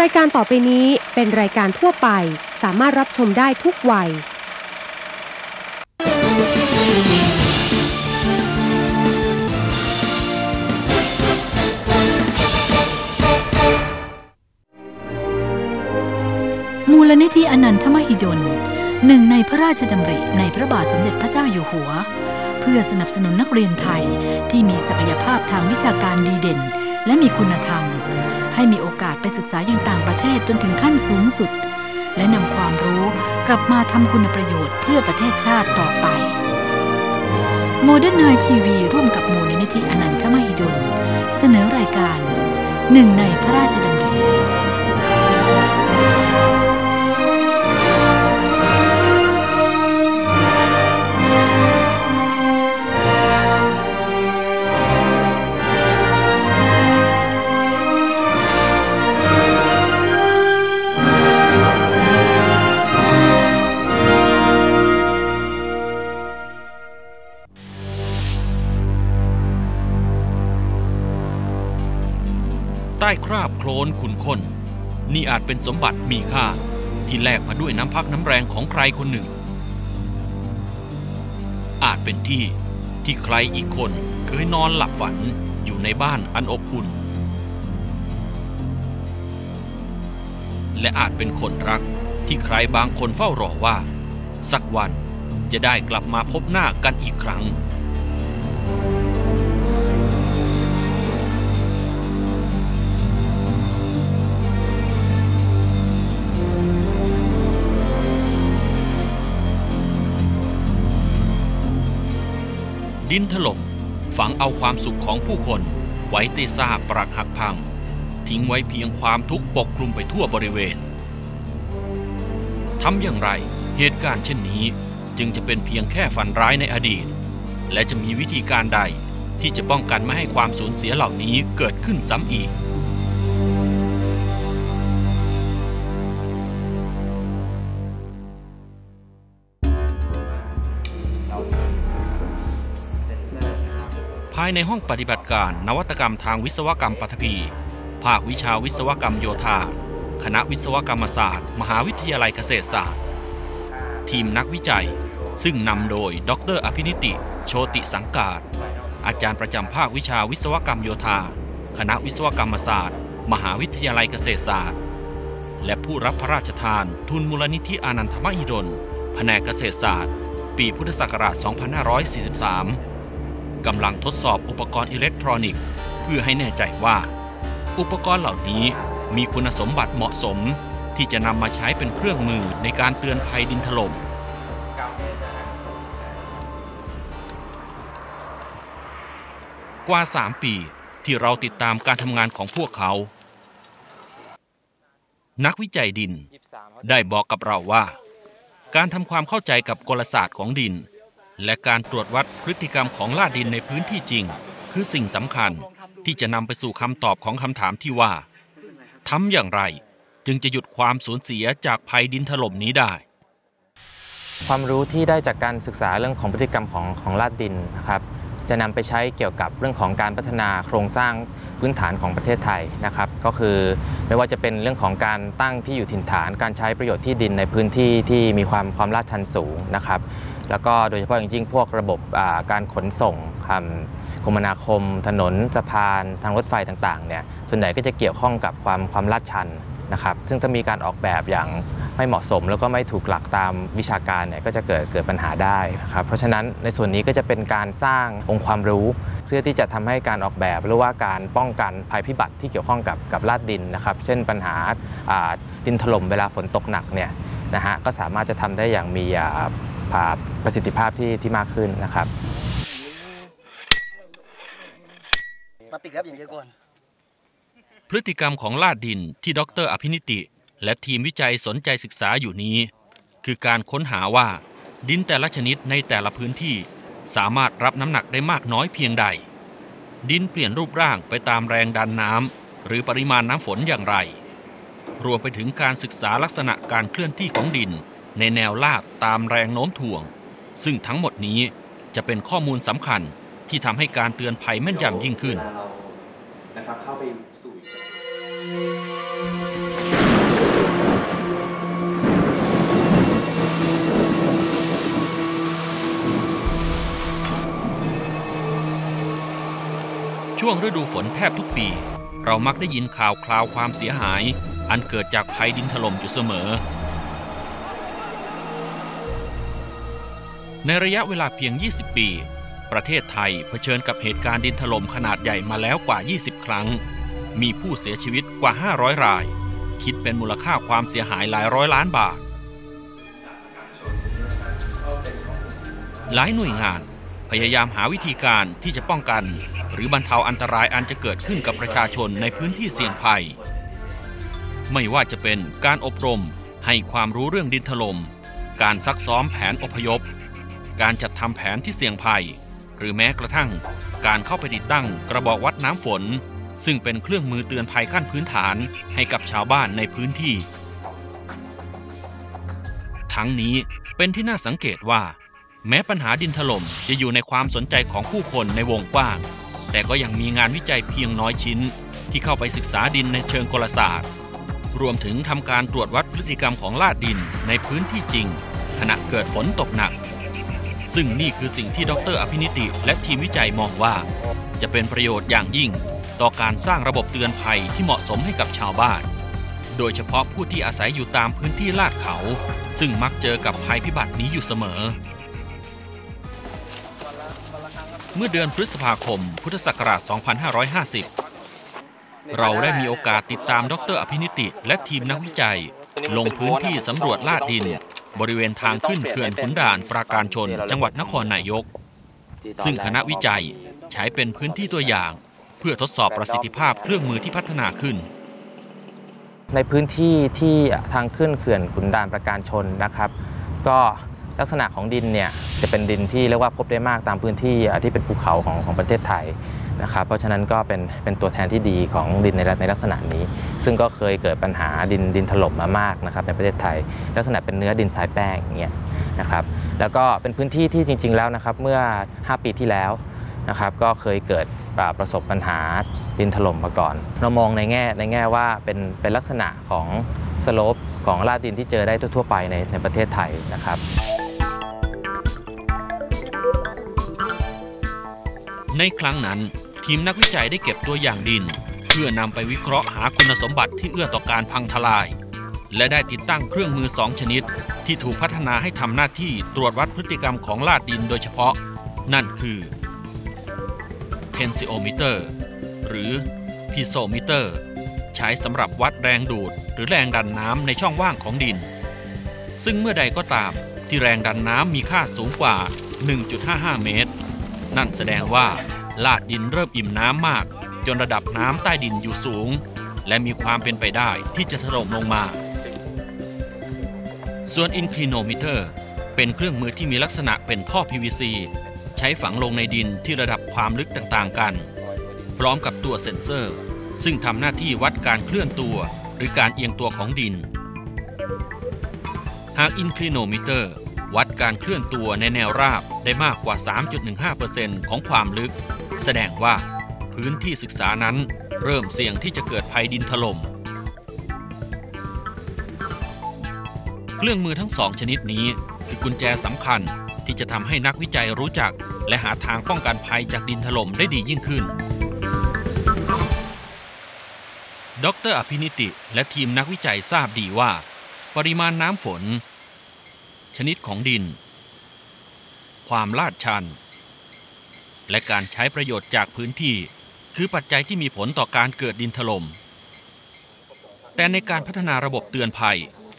รายการต่อไปนี้เป็นรายการทั่วไป สามารถรับชมได้ทุกวัย มูลนิธิอนันทมหิดล หนึ่งในพระราชดำริในพระบาทสมเด็จพระเจ้าอยู่หัว เพื่อสนับสนุนนักเรียนไทยที่มีศักยภาพทางวิชาการดีเด่น และมีคุณธรรม ให้มีโอกาสไปศึกษาอย่างต่างประเทศจนถึงขั้นสูงสุด และนำความรู้กลับมาทำคุณประโยชน์เพื่อประเทศชาติต่อไปโมเดิร์นไนทีวีร่วมกับมูลนิธิอนันทมหิดล เสนอรายการหนึ่งในพระราชด ต้คราบโคลนขุนคนนี่อาจเป็นสมบัติมีค่าที่แลกมาด้วยน้ำพักน้ำแรงของใครคนหนึ่ง อาจเป็นที่ที่ใครอีกคนเคยนอนหลับฝันอยู่ในบ้านอันอบอุ่น และอาจเป็นคนรักที่ใครบางคนเฝ้ารอว่า สักวันจะได้กลับมาพบหน้ากันอีกครั้ง ดินถล่มฝังเอาความสุขของผู้คนไว้เตซากปรักหักพัง ทิ้งไว้เพียงความทุกข์ปกคลุมไปทั่วบริเวณทำอย่างไรเหตุการณ์เช่นนี้จึงจะเป็นเพียงแค่ฝันร้ายในอดีต และจะมีวิธีการใดที่จะป้องกันไม่ให้ความสูญเสียเหล่านี้เกิดขึ้นซ้ำอีกายในห้องปฏิบัติการนวัตกรรมทางวิศวกรรมปฐพี ภาควิชาวิศวกรรมโยธา คณะวิศวกรรมศาสตร์ มหาวิทยาลัยเกษตรศาสตร์ ทีมนักวิจัย ซึ่งนำโดย ดรอภินิติ โชติสังกาศ อาจารย์ประจำภาควิชาวิศวกรรมโยธา คณะวิศวกรรมศาสตร์ มหาวิทยาลัยเกษตรศาสตร์ และผู้รับพระราชทาน ทุนมูลนิธิอานันทมหิดล แผนกเกษตรศาสตร์ ปีพุทธศักราช 2543 กำลังทดสอบอุปกรณ์อิเล็กทรอนิกส์ เพื่อให้แน่ใจว่า อุปกรณ์เหล่านี้มีคุณสมบัติเหมาะสม ที่จะนำมาใช้เป็นเครื่องมือในการเตือนภัยดินถล่มกว่า 3 ปีที่เราติดตามการทำงานของพวกเขา นักวิจัยดินได้บอกกับเราว่า การทำความเข้าใจกับกลศาสตร์ของดิน และการตรวจวัดพฤติกรรมของลาดดินในพื้นที่จริง คือสิ่งสำคัญที่จะนำไปสู่คำตอบของคำถามที่ว่าทำอย่างไรจึงจะหยุดความสูญเสียจากภัยดินถล่มนี้ได้ ความรู้ที่ได้จากการศึกษาเรื่องของพฤติกรรมของของลาดดินนะครับจะนำไปใช้เกี่ยวกับเรื่องของการพัฒนาโครงสร้างพื้นฐานของประเทศไทยนะครับ ก็คือไม่ว่าจะเป็นเรื่องของการตั้งที่อยู่ถิ่นฐาน การใช้ประโยชน์ที่ดินในพื้นที่ที่มีความความลาดชันสูงนะครับ แล้วก็โดยเฉพาะอย่างยิ่งพวกระบบการขนส่งคคมนาคม ถนนสะพาน ทางรถไฟต่างๆเนี่ยส่วนใหญ่ก็จะเกี่ยวข้องกับความความลาดชันนะครับ ซึ่งถ้ามีการออกแบบอย่างไม่เหมาะสม แล้วก็ไม่ถูกหลักตามวิชาการเนี่ยก็จะเกิดเกิดปัญหาได้นะครับ เพราะฉะนั้นในส่วนนี้ก็จะเป็นการสร้างองค์ความรู้ เพื่อที่จะทำให้การออกแบบหรือว่าการป้องกันภัยพิบัติที่เกี่ยวข้องกับกับลาดดินนะครับ เช่นปัญหาาดินถล่มเวลาฝนตกหนักเนี่ยนะฮะก็สามารถจะทำได้อย่างมีา ประสิทธิภาพที่ที่มากขึ้นนะครับ มาติดครับอย่างเดียวก่อนพฤติกรรมของลาดดินที่ดรอภินิติ และทีมวิจัยสนใจศึกษาอยู่นี้ คือการค้นหาว่า ดินแต่ละชนิดในแต่ละพื้นที่ สามารถรับน้ำหนักได้มากน้อยเพียงใด ดินเปลี่ยนรูปร่างไปตามแรงดันน้ำหรือปริมาณน้ำฝนอย่างไร รวมไปถึงการศึกษาลักษณะการเคลื่อนที่ของดิน ในแนวลาดตามแรงโน้มถ่วง ซึ่งทั้งหมดนี้จะเป็นข้อมูลสำคัญที่ทำให้การเตือนภัยแม่นยำยิ่งขึ้นช่วงฤดูฝนแทบทุกปี เรามักได้ยินข่าวคราวความเสียหาย อันเกิดจากภัยดินถล่มอยู่เสมอ ในระยะเวลาเพียง 20 ปี ประเทศไทยเผชิญกับเหตุการณ์ดินถล่มขนาดใหญ่มาแล้วกว่า 20 ครั้ง มีผู้เสียชีวิตกว่า 500 ราย คิดเป็นมูลค่าความเสียหายหลายร้อยล้านบาท หลายหน่วยงานพยายามหาวิธีการที่จะป้องกัน หรือบรรเทาอันตรายอันจะเกิดขึ้นกับประชาชนในพื้นที่เสี่ยงภัย ไม่ว่าจะเป็นการอบรมให้ความรู้เรื่องดินถลม่มการซักซ้อมแผนอพยพ การจัดทำแผนที่เสี่ยงภัย หรือแม้กระทั่ง การเข้าไปติดตั้งกระบอกวัดน้ำฝน ซึ่งเป็นเครื่องมือเตือนภัยขั้นพื้นฐานให้กับชาวบ้านในพื้นที่ ทั้งนี้เป็นที่น่าสังเกตว่า แม้ปัญหาดินถล่มจะอยู่ในความสนใจของผู้คนในวงกว้าง แต่ก็ยังมีงานวิจัยเพียงน้อยชิ้น ที่เข้าไปศึกษาดินในเชิงกลศาสตร์ รวมถึงทำการตรวจวัดพฤติกรรมของลาดดินในพื้นที่จริงขณะเกิดฝนตกหนัก ซึ่งนี่คือสิ่งที่ดรอภินิติ และทีมวิจัยมองว่า จะเป็นประโยชน์อย่างยิ่ง ต่อการสร้างระบบเตือนภัยที่เหมาะสมให้กับชาวบ้าน โดยเฉพาะผู้ที่อาศัยอยู่ตามพื้นที่ลาดเขา ซึ่งมักเจอกับภัยพิบัตินี้อยู่เสมอ เมื่อเดือนพฤษภาคม พุทธศักราช 2550 เราได้มีโอกาสติดตามดรอภินิติ และทีมนักวิจัย ลงพื้นที่สำรวจลาดดิน บริเวณทางขึ้นเขื่อนขุนด่านปราการชน จังหวัดนครนายก ซึ่งคณะวิจัยใช้เป็นพื้นที่ตัวอย่าง เพื่อทดสอบประสิทธิภาพเครื่องมือที่พัฒนาขึ้น ในพื้นที่ที่ทางขึ้นเขื่อนขุนด่านประการชนนะครับ ก็ลักษณะของดินเนี่ยจะเป็นดินที่เรียกว่าพบได้มากตามพื้นที่ที่เป็นภูเขาของของประเทศไทย นะครับ เพราะฉะนั้นก็เป็นเป็นตัวแทนที่ดีของดินในในลักษณะนี้ ซึ่งก็เคยเกิดปัญหาดินดินถล่มมามากนะครับในประเทศไทย ลักษณะเป็นเนื้อดินทรายแป้งอย่างเงี้ยนะครับ แล้วก็เป็นพื้นที่ที่จริง ๆ แล้วนะครับเมื่อ 5 ปีที่แล้วนะครับก็เคยเกิดประสบปัญหาดินถล่มมาก่อน เรามองในแง่ในแง่ว่าเป็นเป็นลักษณะของสโลปของลาดดินที่เจอได้ทั่วๆไปในในประเทศไทยนะครับ ในครั้งนั้น ทีมนักวิจัยได้เก็บตัวอย่างดิน เพื่อนำไปวิเคราะห์หาคุณสมบัติที่เอื้อต่อการพังทลาย และได้ติดตั้งเครื่องมือสองชนิด ที่ถูกพัฒนาให้ทำหน้าที่ตรวจวัดพฤติกรรมของลาดดินโดยเฉพาะ นั่นคือ tensiometer หรือ piezometer ใช้สำหรับวัดแรงดูด หรือแรงดันน้ำในช่องว่างของดิน ซึ่งเมื่อใดก็ตามที่แรงดันน้ำมีค่าสูงกว่า 1.55 เมตร นั่นแสดงว่า ลาดดินเริ่มอิ่มน้ำมาก จนระดับน้ำใต้ดินอยู่สูง และมีความเป็นไปได้ที่จะถล่มลงมา ส่วน inclinometer เป็นเครื่องมือที่มีลักษณะเป็นท่อ PVC ใช้ฝังลงในดินที่ระดับความลึกต่างๆกัน พร้อมกับตัวเซ็นเซอร์ ซึ่งทำหน้าที่วัดการเคลื่อนตัว หรือการเอียงตัวของดิน หาก inclinometer วัดการเคลื่อนตัวในแนวราบได้มากกว่า 3.15%ของความลึก แสดงว่าพื้นที่ศึกษานั้นเริ่มเสี่ยงที่จะเกิดภัยดินถล่ม เครื่องมือทั้งสองชนิดนี้คือกุญแจสำคัญที่จะทำให้นักวิจัยรู้จัก และหาทางป้องกันภัยจากดินถล่มได้ดียิ่งขึ้น ดรอภินิติและทีมนักวิจัยทราบดีว่า ปริมาณน้ำฝน ชนิดของดิน ความลาดชัน และการใช้ประโยชน์จากพื้นที่ คือปัจจัยที่มีผลต่อการเกิดดินถล่ม แต่ในการพัฒนาระบบเตือนภัย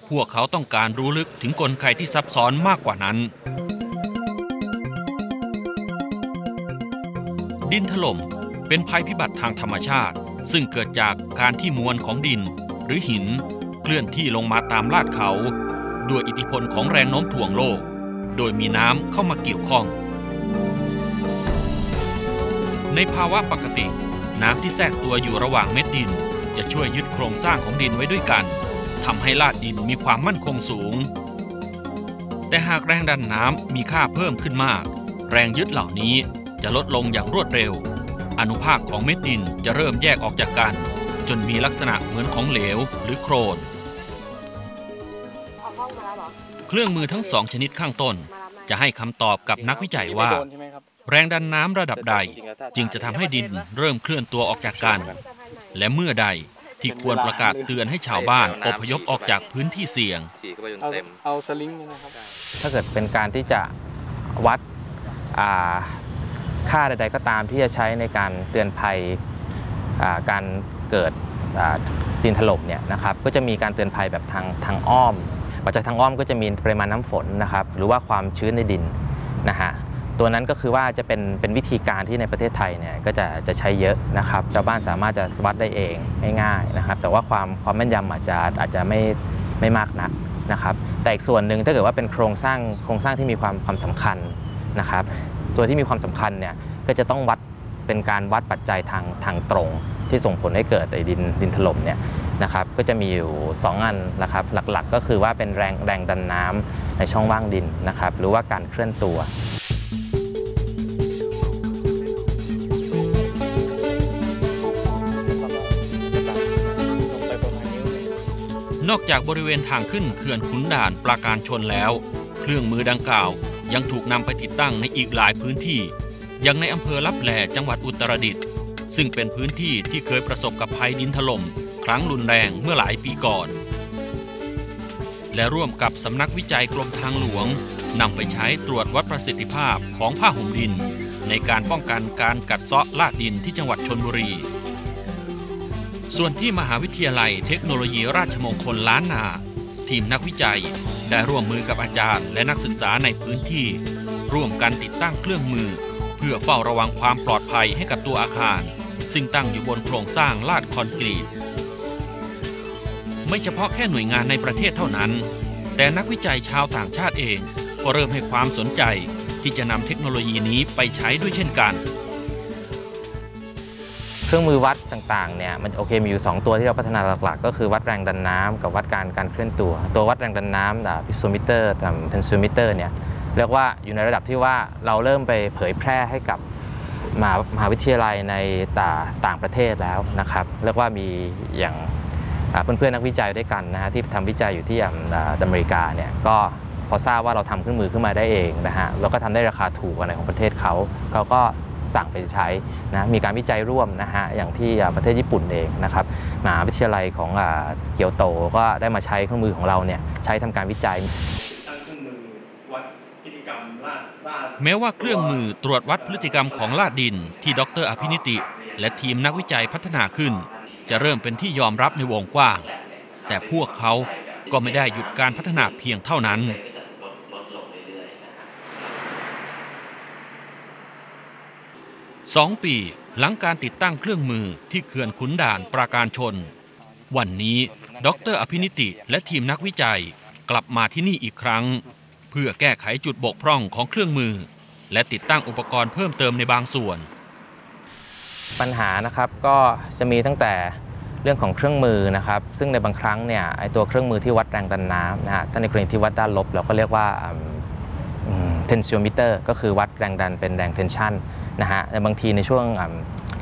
พวกเขาต้องการรู้ลึกถึงกลไกที่ซับซ้อนมากกว่านั้น ดินถล่มเป็นภัยพิบัติทางธรรมชาติ ซึ่งเกิดจากการที่มวลของดิน หรือหิน เคลื่อนที่ลงมาตามลาดเขาด้วยอิทธิพลของแรงโน้มถ่วงโลก โดยมีน้ำเข้ามาเกี่ยวข้อง ในภาวะปกติ น้ำที่แทรกตัวอยู่ระหว่างเม็ดดิน จะช่วยยึดโครงสร้างของดินไว้ด้วยกันทำให้ลาดดินมีความมั่นคงสูง แต่หากแรงดันน้ำมีค่าเพิ่มขึ้นมาก แรงยึดเหล่านี้จะลดลงอย่างรวดเร็ว อนุภาคของเม็ดดินจะเริ่มแยกออกจากกัน จนมีลักษณะเหมือนของเหลวหรือโครนเครื่องมือทั้งสองชนิดข้างต้น จะให้คำตอบกับนักวิจัยว่า แรงดันน้ำระดับใดจึงจะทำให้ดินเริ่มเคลื่อนตัวออกจากกัน และเมื่อใดที่ควรประกาศเตือนให้ชาวบ้านอพยพออกจากพื้นที่เสี่ยง เอาสลิงนะครับถ้าเกิดเป็นการที่จะวัดอ่าค่าใด ๆ ก็ตามที่จะใช้ในการเตือนภัยอ่าการเกิดอ่าดินถล่มเนี่ยนะครับก็จะมีการเตือนภัยแบบทางทางอ้อมปัจจัยทางอ้อมก็จะมีปริมาณน้ำฝนนะครับหรือว่าความชื้นในดินนะฮะ ตัวนั้นก็คือว่าจะเป็นเป็นวิธีการที่ในประเทศไทยเนี่ยก็จะจะใช้เยอะนะครับชาวบ้านสามารถจะวัดได้เองง่ายๆนะครับ แต่ว่าความความแม่นยำอาจจะอาจจะไม่ไม่มากนักนะครับ แต่อีกส่วนหนึ่งถ้าเกิดว่าเป็นโครงสร้างโครงสร้างที่มีความความสำคัญนะครับ ตัวที่มีความสำคัญเนี่ยก็จะต้องวัดเป็นการวัดปัจจัยทางทางตรง ที่ส่งผลให้เกิดไอ้ดินดินถล่มเนี่ยนะครับก็จะมีอยู่ 2 อันนะครับหลักๆ ก็คือว่าเป็นแรงแรงดันน้ำในช่องว่างดินนะครับหรือว่าการเคลื่อนตัว นอกจากบริเวณทางขึ้นเขื่อนขุนด่านปราการชนแล้ว เครื่องมือดังกล่าวยังถูกนำไปติดตั้งในอีกหลายพื้นที่ อย่างในอำเภอลับแลจังหวัดอุตรดิตถ์ซึ่งเป็นพื้นที่ที่เคยประสบกับภัยดินถล่มครั้งรุนแรงเมื่อหลายปีก่อน และร่วมกับสำนักวิจัยกรมทางหลวงนำไปใช้ตรวจวัดประสิทธิภาพของผ้าห่มดิน ในการป้องกันการกัดเซาะลากดินที่จังหวัดชนบุรี ส่วนที่มหาวิทยาลัยเทคโนโลยีราชมงคลล้านนา ทีมนักวิจัยได้ร่วมมือกับอาจารย์ และนักศึกษาในพื้นที่ ร่วมกันติดตั้งเครื่องมือ เพื่อเฝ้าระวังความปลอดภัยให้กับตัวอาคาร ซึ่งตั้งอยู่บนโครงสร้างลาดคอนกรีต ไม่เฉพาะแค่หน่วยงานในประเทศเท่านั้น แต่นักวิจัยชาวต่างชาติเอง ก็เริ่มให้ความสนใจที่จะนำเทคโนโลยีนี้ไปใช้ด้วยเช่นกัน เครื่องมือวัดต่างๆเนี่ยมันโอเคมีอยู่ 2 ตัวที่เราพัฒนาหลักๆ ก็คือวัดแรงดันน้ำกับวัดการการเคลื่อนตัว ตัววัดแรงดันน้ำพิโซมิเตอร์กับเทนซิมิเตอร์เนี่ยเรียกว่าอยู่ในระดับที่ว่าเราเริ่มไปเผยแพร่ให้กับมหามหาวิทยาลัยในต่าต่างประเทศแล้วนะครับเรียกว่ามีอย่างเพื่อนๆนักวิจัยด้วยกันนะฮะที่ทำวิจัยอยู่ที่อ่าอ่าอเมริกาเนี่ยก็พอทราบว่าเราทำเครื่องมือขึ้นมาได้เองนะฮะแล้วก็ทำได้ราคาถูกกว่าในของประเทศเขาเขาก็ สั่งไปใช้นะมีการวิจัยร่วมนะฮะอย่างที่อ่าประเทศญี่ปุ่นเองนะครับมหาวิทยาลัยของอ่าเกียวโตก็ได้มาใช้เครื่องมือของเราเนี่ยใช้ทำการวิจัยตั้งเครื่องมือวัดพฤติกรรมลาดลาดแม้ว่าเครื่องมือตรวจวัดพฤติกรรมของลาดดิน ที่ดรอภินิติ และทีมนักวิจัยพัฒนาขึ้น จะเริ่มเป็นที่ยอมรับในวงกว้าง แต่พวกเขาก็ไม่ได้หยุดการพัฒนาเพียงเท่านั้น สองปีหลังการติดตั้งเครื่องมือที่เขื่อนขุนด่านปราการชน วันนี้ดรอภินิติและทีมนักวิจัยกลับมาที่นี่อีกครั้ง เพื่อแก้ไขจุดบกพร่องของเครื่องมือ และติดตั้งอุปกรณ์เพิ่มเติมในบางส่วน ปัญหานะครับก็จะมีตั้งแต่เรื่องของเครื่องมือนะครับ ซึ่งในบางครั้งเนี่ยไอตัวเครื่องมือที่วัดแรงดันน้ำนะฮะถ้าในกรณีที่วัดด้านลบเราก็เรียกว่าเทนซิโอมิเตอร์ก็คือวัดแรงดันเป็นแรงเท นะฮะแต่บางทีในช่วง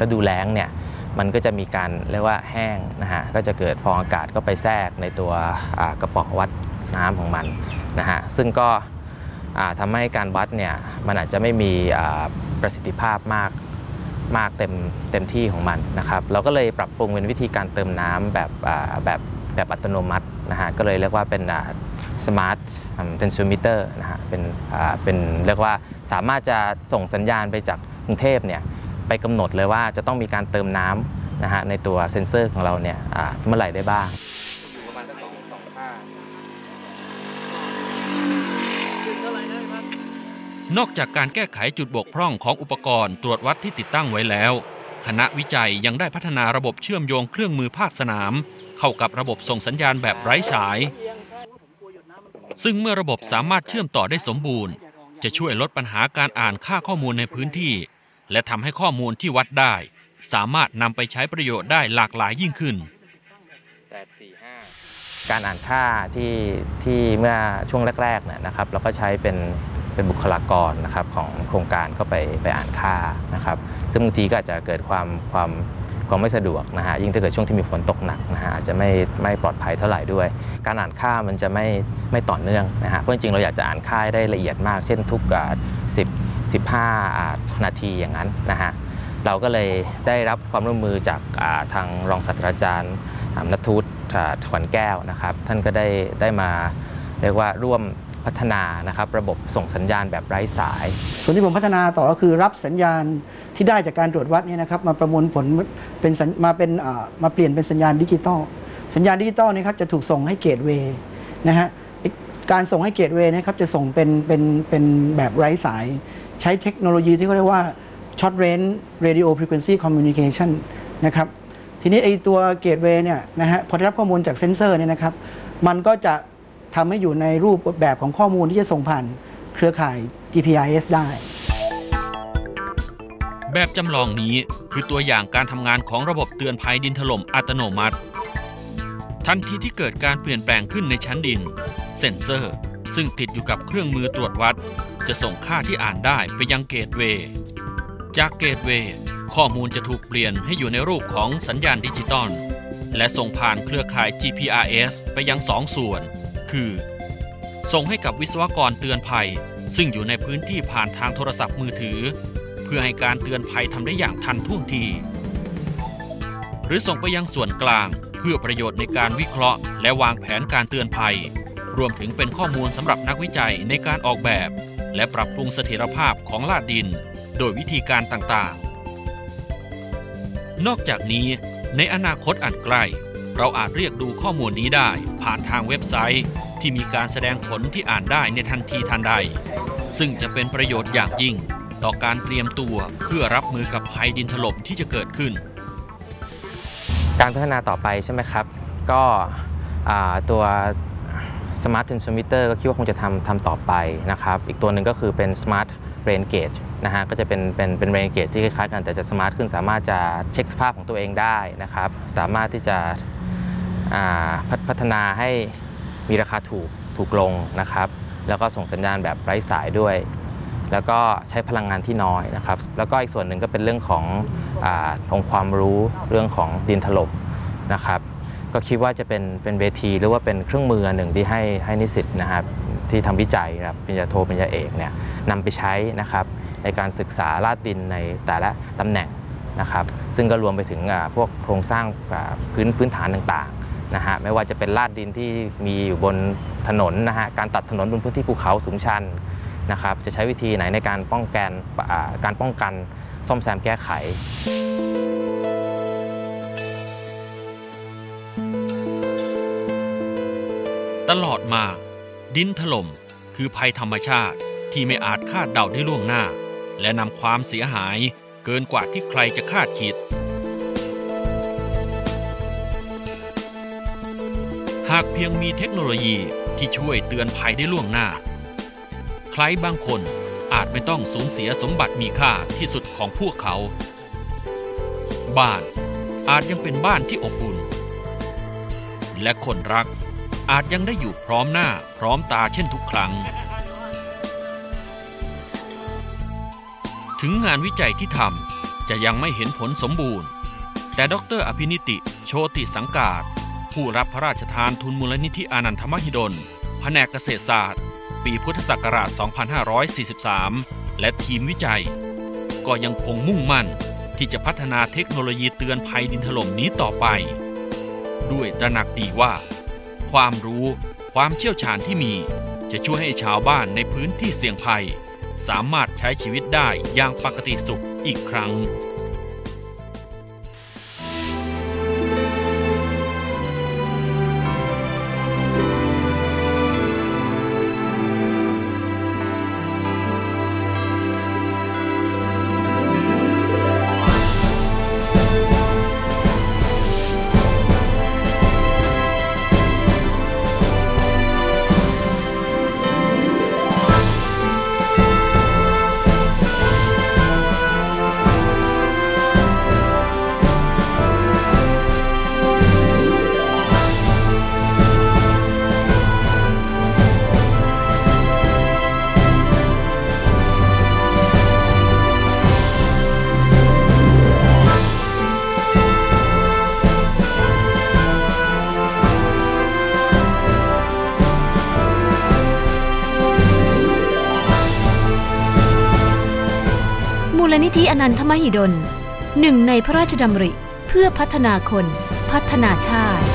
ฤดูแล้งเนี่ยมันก็จะมีการเรียกว่าแห้งนะฮะก็จะเกิดฟองอากาศก็ไปแทรกในตัวกระป๋องวัดน้ำของมันนะฮะซึ่งก็อ่าทำให้การวัดเนี่ยมันอาจจะไม่มีประสิทธิภาพมากมากเต็มเต็มที่ของมันนะครับเราก็เลยปรับปรุงเป็นวิธีการเติมน้ำแบบแบบแบบอัตโนมัตินะฮะก็เลยเรียกว่าเป็นสมาร์ทเทนซิมิเตอร์นะฮะเป็นเป็นเรียกว่าสามารถจะส่งสัญญาณไปจาก รุงเทพเนี่ยไปกำหนดเลยว่าจะต้องมีการเติมน้ำนะฮะในตัวเซ็นเซอร์ของเราเนี่ยเมื่อไหร่ได้บ้างนอกจากการแก้ไขจุดบกพร่องของอุปกรณ์ตรวจวัดที่ติดตั้งไว้แล้ว คณะวิจัยยังได้พัฒนาระบบเชื่อมโยงเครื่องมือภาคสนาม เข้ากับระบบส่งสัญญาณแบบไร้สาย ซึ่งเมื่อระบบสามารถเชื่อมต่อได้สมบูรณ์ จะช่วยลดปัญหาการอ่านค่าข้อมูลในพื้นที่ และทำให้ข้อมูลที่วัดได้ สามารถนำไปใช้ประโยชน์ได้หลากหลายยิ่งขึ้น การอ่านค่าที่ที่เมื่อช่วงแรกๆเนี่ยนะครับเราก็ใช้เป็นเป็นบุคลากรนะครับของโครงการก็ไปไปอ่านค่านะครับ ซึ่งบางทีก็อาจจะเกิดความความความไม่สะดวกนะฮะยิ่งถ้าเกิดช่วงที่มีฝนตกหนักนะฮะอาจจะไม่ไม่ปลอดภัยเท่าไหร่ด้วย การอ่านค่ามันจะไม่ไม่ต่อเนื่องนะฮะเพราะจริงๆเราอยากจะอ่านค่าได้ละเอียดมาก เช่นทุกสิบ 15อ่านาทีอย่างนั้นนะฮะเราก็เลยได้รับความร่วมมือจากาทางรองศาสตราจารย์นัทวุฒิอ่าขวัญแก้วนะครับ ท่านก็ได้ได้มาเรียกว่าร่วมพัฒนานะครับระบบส่งสัญญาณแบบไร้สาย ส่วนที่ผมพัฒนาต่อก็คือรับสัญญาณที่ได้จากการตรวจวัดนี่นะครับมาประมวลผลเป็นมาเป็นมาเปลี่ยนเป็นสัญญาณดิจิตอลสัญญาณดิจิตอลนี่ครับจะถูกส่งให้เกตเวย์นะฮะการส่งให้เกตเวย์นะครับจะส่งเป็นเป็นเป็นแบบไร้สาย ใช้เทคโนโลยีที่เขาเรียกว่า short range radio frequency communication นะครับ ทีนี้ไอตัวเกตเวย์เนี่ยนะฮะพอได้รับข้อมูลจากเซนเซอร์เนี่ยนะครับ มันก็จะทำให้อยู่ในรูปแบบของข้อมูลที่จะส่งผ่านเครือข่าย GPRS ได้ แบบจำลองนี้คือตัวอย่างการทำงานของระบบเตือนภัยดินถล่มอัตโนมัติ ทันทีที่เกิดการเปลี่ยนแปลงขึ้นในชั้นดิน เซ็นเซอร์ ซึ่งติดอยู่กับเครื่องมือตรวจวัด จะส่งค่าที่อ่านได้ไปยังเกตเวย์จากเกตเวย์ข้อมูลจะถูกเปลี่ยนให้อยู่ในรูปของสัญญาณดิจิตอลและส่งผ่านเครือข่าย GPRS ไปยังสองส่วน คือ ส่งให้กับวิศวกรเตือนภัย ซึ่งอยู่ในพื้นที่ผ่านทางโทรศัพท์มือถือ เพื่อให้การเตือนภัยทำได้อย่างทันท่วงที หรือส่งไปยังส่วนกลาง เพื่อประโยชน์ในการวิเคราะห์ และวางแผนการเตือนภัย รวมถึงเป็นข้อมูลสำหรับนักวิจัยในการออกแบบ และปรับปรุงเสถียรภาพของลาดดิน โดยวิธีการต่างๆ นอกจากนี้ ในอนาคตอันใกล้ เราอาจเรียกดูข้อมูลนี้ได้ผ่านทางเว็บไซต์ ที่มีการแสดงผลที่อ่านได้ในทันทีทันใด ซึ่งจะเป็นประโยชน์อย่างยิ่งต่อการเตรียมตัวเพื่อรับมือกับภัยดินถล่มที่จะเกิดขึ้น การพัฒนาต่อไปใช่ไหมครับ ก็ตัว Smart Tensiometer ก็คิดว่าคงจะทำทำต่อไปนะครับ อีกตัวหนึ่งก็คือเป็น Smart Rain Gauge นะฮะก็จะเป็นเป็นเป็น Rain Gauge ที่คล้ายๆกันแต่จะสมาร์ทขึ้นสามารถจะเช็คสภาพของตัวเองได้นะครับ สามารถที่จะพัฒพัฒนาให้มีราคาถูกถูกลงนะครับ แล้วก็ส่งสัญญาณแบบไร้สายด้วย แล้วก็ใช้พลังงานที่น้อยนะครับ แล้วก็อีกส่วนหนึ่งก็เป็นเรื่องของอองความรู้เรื่องของดินถล่มนะครับ ก็คิดว่าจะเป็นเป็นเวทีหรือว่าเป็นเครื่องมือหนึ่งที่ให้ให้นิสิตนะครับที่ทำวิจัยนะครับปริญญาโทปริญญาเอกเนี่ยนำไปใช้นะครับในการศึกษาลาดดินในแต่ละตำแหน่งนะครับ ซึ่งก็รวมไปถึงอ่าพวกโครงสร้างอ่าพื้นพื้นฐานต่างๆนะฮะไม่ว่าจะเป็นลาดดินที่มีอยู่บนถนนนะฮะการตัดถนนบนพื้นที่ภูเขาสูงชันนะครับจะใช้วิธีไหนในการป้องกันการป้องกันซ่อมแซมแก้ไข ตลอดมา ดินถล่มคือภัยธรรมชาติที่ไม่อาจคาดเดาได้ล่วงหน้า และนำความเสียหายเกินกว่าที่ใครจะคาดคิด หากเพียงมีเทคโนโลยีที่ช่วยเตือนภัยได้ล่วงหน้า ใครบางคนอาจไม่ต้องสูญเสียสมบัติมีค่าที่สุดของพวกเขา บ้านอาจยังเป็นบ้านที่อบอุ่น และคนรัก อาจยังได้อยู่พร้อมหน้าพร้อมตาเช่นทุกครั้ง ถึงงานวิจัยที่ทำจะยังไม่เห็นผลสมบูรณ์ แต่ดรอภินิติ โชติสังกาศ ผู้รับพระราชทานทุนมูลนิธิอานันทมหิดล แผนกเกษตรศาสตร์ ปีพุทธศักราช 2543 และทีมวิจัย ก็ยังคงมุ่งมั่นที่จะพัฒนาเทคโนโลยีเตือนภัยดินถล่มนี้ต่อไป ด้วยตระหนักดีว่า ความรู้ ความเชี่ยวชาญที่มี จะช่วยให้ชาวบ้านในพื้นที่เสี่ยงภัย สามารถใช้ชีวิตได้อย่างปกติสุขอีกครั้ง นิธิอนันทมหิดล หนึ่งในพระราชดำริ เพื่อพัฒนาคน พัฒนาชาติ